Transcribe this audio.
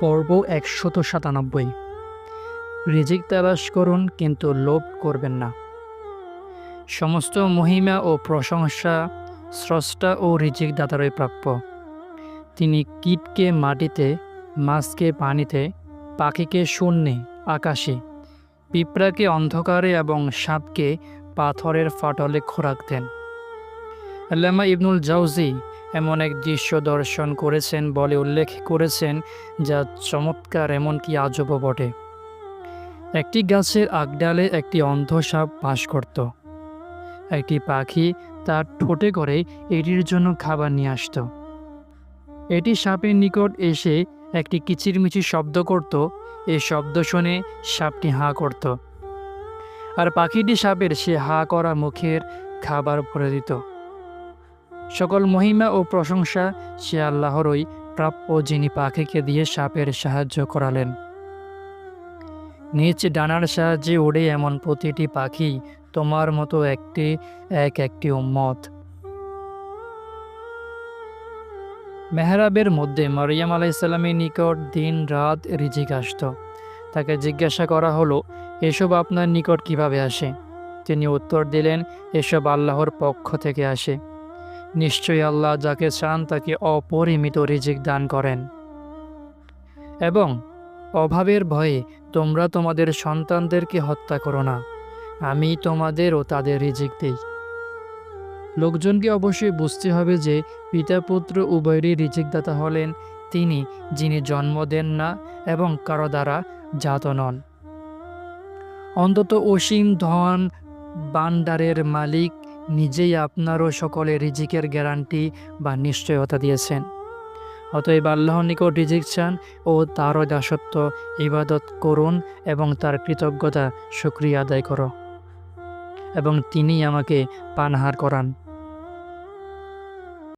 পর্ব একশত সাতানব্বই। রিজিক তালাশ করুন, কিন্তু লোভ করবেন না। সমস্ত মহিমা ও প্রশংসা স্রষ্টা ও রিজিক দাতারই প্রাপ্য। তিনি কীটকে মাটিতে, মাছকে পানিতে, পাখিকে শূন্যে, আকাশে, পিঁপড়াকে অন্ধকারে এবং সাপকে পাথরের ফাটলে খোরাক দেন। আল্লামা ইবনুল জাউজি এমন এক দৃশ্য দর্শন করেছেন বলে উল্লেখ করেছেন, যা চমৎকার এমনকি আজব বটে। একটি গাছের আগডালে একটি অন্ধ সাপ বাস করত। একটি পাখি তার ঠোঁটে করে এটির জন্য খাবার নিয়ে আসতো। এটি সাপের নিকট এসে একটি কিচিরমিচির শব্দ করত। এই শব্দ শুনে সাপটি হাঁ করত। আর পাখিটি সাপের সে হাঁ করা মুখের খাবার ভরে দিত। সকল মহিমা ও প্রশংসা সে আল্লাহরই প্রাপ্য যিনি পাখিকে দিয়ে সাপের সাহায্য করালেন। নিজ ডানার সাহায্যে উড়ে এমন প্রতিটি পাখি তোমার মতো একটি, এক একটি উম্মত। মেহরাবের মধ্যে মারিয়াম আলাইসাল্লামের নিকট দিন রাত রিজিক আসত। তাকে জিজ্ঞাসা করা হলো, এসব আপনার নিকট কীভাবে আসে? তিনি উত্তর দিলেন, এসব আল্লাহর পক্ষ থেকে আসে। নিশ্চয়ই আল্লাহ যাকে চান তাকে অপরিমিত রিজিক দান করেন। এবং অভাবের ভয়ে তোমরা তোমাদের সন্তানদেরকে হত্যা করো না। আমি তোমাদের ও তাদের রিজিক দিই। লোকজনকে অবশ্যই বুঝতে হবে যে পিতা পুত্র উভয়েরই রিজিকদাতা হলেন তিনি, যিনি জন্ম দেন না এবং কারও দ্বারা জাত নন। অন্তত অসীম ধন বান্ডারের মালিক নিজেই আপনারও সকলে রিজিকের গ্যারান্টি বা নিশ্চয়তা দিয়েছেন। অতএব আল্লাহর নিকট রিজিক চান ও তারও দাসত্ব, ইবাদত করুন এবং তার কৃতজ্ঞতা সুক্রিয়া আদায় করো। এবং তিনি আমাকে পানহার করান।